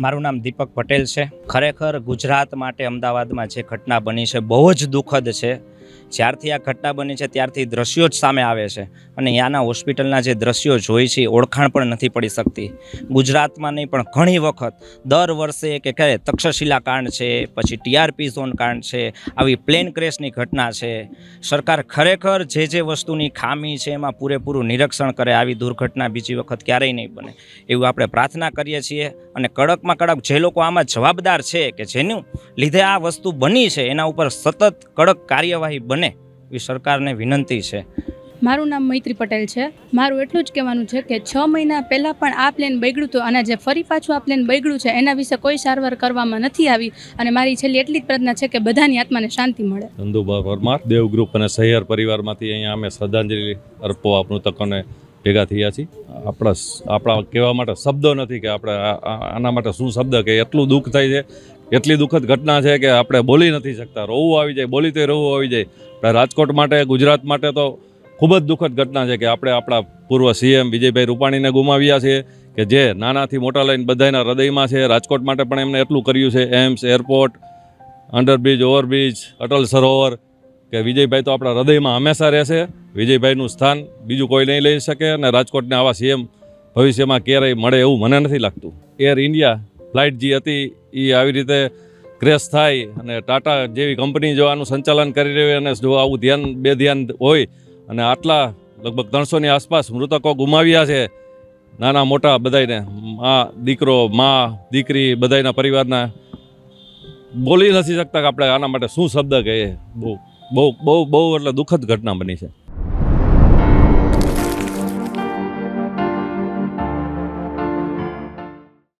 મારું નામ દીપક પટેલ છે. ખરેખર ગુજરાત માટે અમદાવાદમાં જે ઘટના બની છે, બહુ જ દુઃખદ છે. જ્યારથી આ ઘટના બની છે, ત્યારથી દ્રશ્યો જ સામે આવે છે. અને ત્યાંના હોસ્પિટલના જે દ્રશ્યો જોઈ છે ઓળખાણ પણ નથી પડી શકતી. ગુજરાતમાં નહીં, પણ ઘણી વખત દર વર્ષે કે કહે તક્ષશિલા કાંડ છે, પછી ટીઆરપી ઝોન કાંડ છે, આવી પ્લેન ક્રેશની ઘટના છે. સરકાર ખરેખર જે જે વસ્તુની ખામી છે, એમાં પૂરેપૂરું નિરીક્ષણ કરે, આવી દુર્ઘટના બીજી વખત ક્યારેય નહીં બને. એવું આપણે પ્રાર્થના કરીએ છીએ અને કડકમાં કડક જે લોકો આમાં જવાબદાર છે કે જેનું લીધે આ વસ્તુ બની છે, એના ઉપર સતત કડક કાર્યવાહી બને એવી સરકારને વિનંતી છે. મારું નામ મૈત્રી પટેલ છે. મારું એટલું જ કહેવાનું છે કે છ મહિના પહેલાં પણ આ પ્લેન બગડ્યું હતું અને જે ફરી પાછું આ પ્લેન બગડ્યું છે. એના વિશે કોઈ સારવાર કરવામાં નથી આવી અને મારી છેલ્લી એટલી જ પ્રાર્થના છે કે બધાની આત્માને શાંતિ મળે. ચંદુભા પરમાર દેવ ગ્રુપ અને સહિયર પરિવારમાંથી અહીંયા અમે શ્રદ્ધાંજલિ અર્પવા મૃતકોને ભેગા થયા છીએ. આપણા આપણા કહેવા માટે શબ્દો નથી કે આપણે આના માટે શું શબ્દ કે એટલું દુઃખ થાય છે એટલી દુઃખદ ઘટના છે કે આપણે બોલી નથી શકતા. રોવું આવી જાય, બોલી તો રોવું આવી જાય. પણ રાજકોટ માટે, ગુજરાત માટે તો ખૂબ જ દુઃખદ ઘટના છે કે આપણે આપણા પૂર્વ સીએમ વિજયભાઈ રૂપાણીને ગુમાવ્યા છે, કે જે નાનાથી મોટા લઈને બધાના હૃદયમાં છે. રાજકોટ માટે પણ એમને એટલું કર્યું છે. AIIMS, airport, underbridge, overbridge, Atal Sarovar, કે વિજયભાઈ તો આપણા હૃદયમાં હંમેશા રહેશે. વિજયભાઈનું સ્થાન બીજું કોઈ નહીં લઈ શકે અને રાજકોટને આવા સીએમ ભવિષ્યમાં ક્યારેય મળે એવું મને નથી લાગતું. એર ઇન્ડિયા ફ્લાઇટ જે હતી એ આવી રીતે ક્રેશ થાય અને ટાટા જેવી કંપની જો આનું સંચાલન કરી રહી અને જો આવું ધ્યાન, બે ધ્યાન હોય અને આટલા લગભગ ત્રણસોની આસપાસ મૃતકો ગુમાવ્યા છે, નાના મોટા બધાયને, મા, દીકરો, મા, દીકરી, બધાયના પરિવારના, બોલી નથી શકતા કે આપણે આના માટે શું શબ્દ કહીએ. બહુ બહુ બહુ બહુ એટલે દુઃખદ ઘટના બની છે.